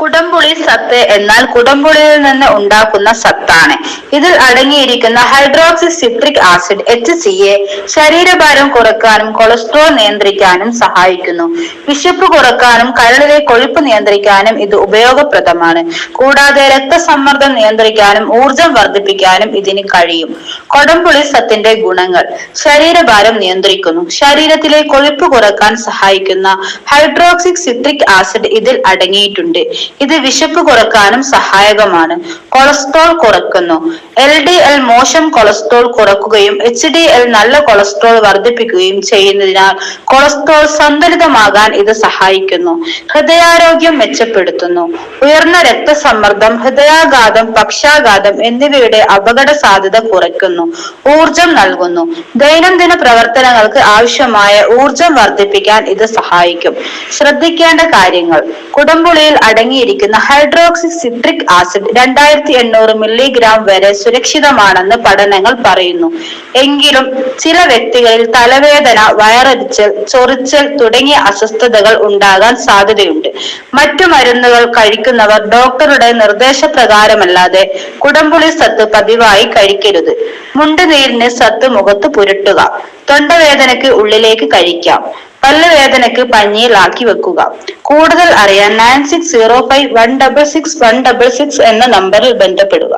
കുടംപുളി സത്ത് എന്നാൽ കുടംപുളിയിൽ നിന്ന് ഉണ്ടാക്കുന്ന സത്താണ്. ഇതിൽ അടങ്ങിയിരിക്കുന്ന hydroxy citric acid H C A ശരീരഭാരം കുറയ്ക്കാനും കൊളസ്ട്രോൾ നിയന്ത്രിക്കാനും സഹായിക്കുന്നു. വിശപ്പ് കുറക്കാനും കരളിലെ കൊഴുപ്പ് നിയന്ത്രിക്കാനും ഇത് ഉപയോഗപ്രദമാണ്. കൂടാതെ രക്തസമ്മർദ്ദം നിയന്ത്രിക്കാനും ഊർജം വർദ്ധിപ്പിക്കാനും ഇതിന് കഴിയും. കൊടംപുളി സത്തിന്റെ ഗുണങ്ങൾ. ശരീരഭാരം നിയന്ത്രിക്കുന്നു. ശരീരത്തിലെ കൊഴുപ്പ് കുറയ്ക്കാൻ സഹായിക്കുന്ന ഹൈഡ്രോക്സിക് സിട്രിക് ആസിഡ് ഇതിൽ അടങ്ങിയിട്ടുണ്ട്. ഇത് വിശപ്പ് കുറക്കാനും സഹായകമാണ്. കൊളസ്ട്രോൾ കുറക്കുന്നു. എൽ ഡി എൽ മോശം കൊളസ്ട്രോൾ കുറക്കുകയും എച്ച് ഡി എൽ നല്ല കൊളസ്ട്രോൾ വർദ്ധിപ്പിക്കുകയും ചെയ്യുന്നതിനാൽ കൊളസ്ട്രോൾ സന്തുലിതമാകാൻ ഇത് സഹായിക്കുന്നു. ഹൃദയാരോഗ്യം മെച്ചപ്പെടുത്തുന്നു. ഉയർന്ന രക്തസമ്മർദ്ദം ഹൃദയാഘാതം പക്ഷാഘാതം എന്നിവയുടെ അപകട സാധ്യത കുറയ്ക്കുന്നു. ഊർജം നൽകുന്നു. ദൈനംദിന പ്രവർത്തനങ്ങൾക്ക് ആവശ്യമായ ഊർജം വർദ്ധിപ്പിക്കാൻ ഇത് സഹായിക്കും. ശ്രദ്ധിക്കേണ്ട കാര്യങ്ങൾ. കുടംപുളിയിൽ അടങ്ങിയിരിക്കുന്ന ഹൈഡ്രോക്സി സിട്രിക് ആസിഡ് രണ്ടായിരത്തി എണ്ണൂറ് മില്ലിഗ്രാം വരെ സുരക്ഷിതമാണെന്ന് പഠനങ്ങൾ പറയുന്നു. എങ്കിലും ചില വ്യക്തികളിൽ തലവേദന വയറരിച്ചൽ ചൊറിച്ചൽ തുടങ്ങിയ അസ്വസ്ഥതകൾ ഉണ്ടാകാൻ സാധ്യതയുണ്ട്. മറ്റു മരുന്നുകൾ കഴിക്കുന്നവർ ഡോക്ടറുടെ നിർദ്ദേശപ്രകാരമല്ലാതെ കുടംപുളി സത്ത് പതിവായി കഴിക്കരുത്. മുണ്ടുനീരിന് സത്ത് മുഖത്ത് പുരട്ടുക. തൊണ്ടവേദനയ്ക്ക് ഉള്ളിലേക്ക് കഴിക്കാം. പല്ലുവേദനയ്ക്ക് പഞ്ഞിയിലാക്കി വെക്കുക. കൂടുതൽ അറിയാൻ nine six zero five one double six one double six എന്ന നമ്പറിൽ ബന്ധപ്പെടുക.